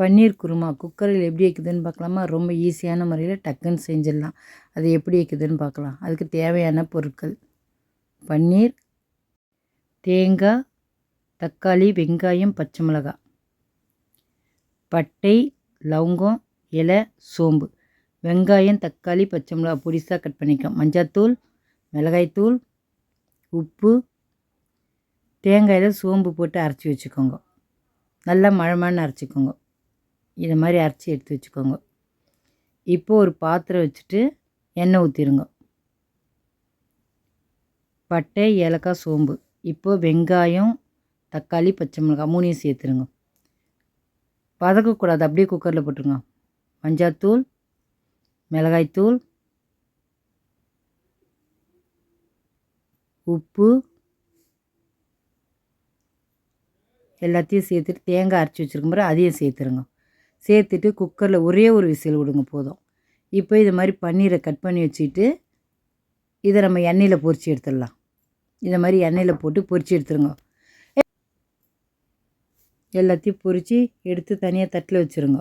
பன்னீர் குருமா குக்கரில் எப்படி வைக்குதுன்னு பார்க்கலாமா? ரொம்ப ஈஸியான முறையில் டக்குன்னு செஞ்சிடலாம். அது எப்படி வைக்குதுன்னு பார்க்கலாம். அதுக்கு தேவையான பொருட்கள். பன்னீர் தேங்காய் தக்காளி வெங்காயம் பச்சை மிளகாய். பட்டை லவங்கம் இலை சோம்பு. வெங்காயம் தக்காளி பச்சை மிளகாய் பொடிசாக கட் பண்ணிக்கலாம். மஞ்சாத்தூள் மிளகாய்த்தூள் உப்பு தேங்காயில் சோம்பு போட்டு அரைச்சி வச்சுக்கோங்க. நல்லா மழமழன்னு அரைச்சிக்கோங்க. இதை மாதிரி அரைச்சி எடுத்து வச்சுக்கோங்க. இப்போது ஒரு பாத்திரம் வச்சுட்டு எண்ணெய் ஊற்றிடுங்க பட்டை ஏலக்காய் சோம்பு. இப்போது வெங்காயம் தக்காளி பச்சை மிளகாய் மூணையும் சேர்த்துருங்க. வதக்கக்கூடாது அப்படியே குக்கரில் போட்டுருங்க. மஞ்சாத்தூள் மிளகாய்த்தூள் உப்பு எல்லாத்தையும் சேர்த்துட்டு தேங்காய் அரைச்சி வச்சுருக்கும் அதையும் சேர்த்துருங்க. சேர்த்துட்டு குக்கரில் ஒரே ஒரு விசில் விடுங்க போதும். இப்போ இது மாதிரி பன்னீரை கட் பண்ணி வச்சுட்டு இதை நம்ம எண்ணெயில் பொறிச்சு எடுத்துடலாம். இதை மாதிரி எண்ணெயில் போட்டு பொறிச்சு எடுத்துருங்க. எல்லாத்தையும் பொரித்து எடுத்து தனியாக தட்டில் வச்சுருங்க.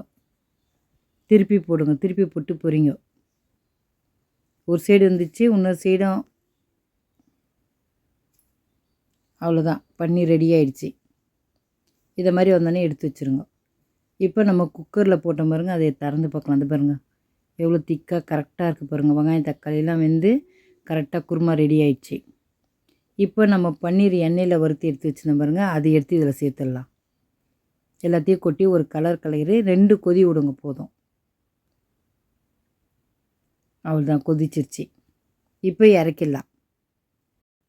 திருப்பி போடுங்க. திருப்பி போட்டு பொறிங்க ஒரு சைடு இருந்துச்சு இன்னொரு சைடும். அவ்வளோதான் பன்னீர் ரெடி ஆயிடுச்சு. இதை மாதிரி வந்தோடனே எடுத்து வச்சுருங்க. இப்போ நம்ம குக்கரில் போட்டோம் பாருங்க அதை திறந்து பார்க்கலாம். அது பாருங்கள் எவ்வளோ திக்காக கரெக்டாக இருக்குது பாருங்கள் வெங்காயம் தக்காளிலாம் வெந்து கரெக்டாக குருமா ரெடி ஆயிடுச்சு. இப்போ நம்ம பன்னீர் எண்ணெயில் வறுத்து எடுத்து வச்சுருந்தோம் பாருங்கள் அதை எடுத்து இதில் சேர்த்துடலாம். எல்லாத்தையும் கொட்டி ஒரு கலர் கலரு ரெண்டு கொதி விடுங்க போதும். அவ்வளோதான் கொதிச்சிருச்சு. இப்போ இறக்கிடலாம்.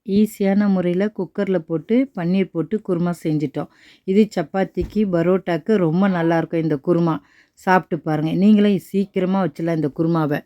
ஈஸியான முறையில் குக்கரில் போட்டு பன்னீர் போட்டு குருமா செஞ்சிட்டோம். இது சப்பாத்திக்கு பரோட்டாக்கு ரொம்ப நல்லாயிருக்கும் இந்த குருமா. சாப்பிட்டு பாருங்கள் நீங்களும் சீக்கிரமாக வச்சிடலாம் இந்த குருமாவை.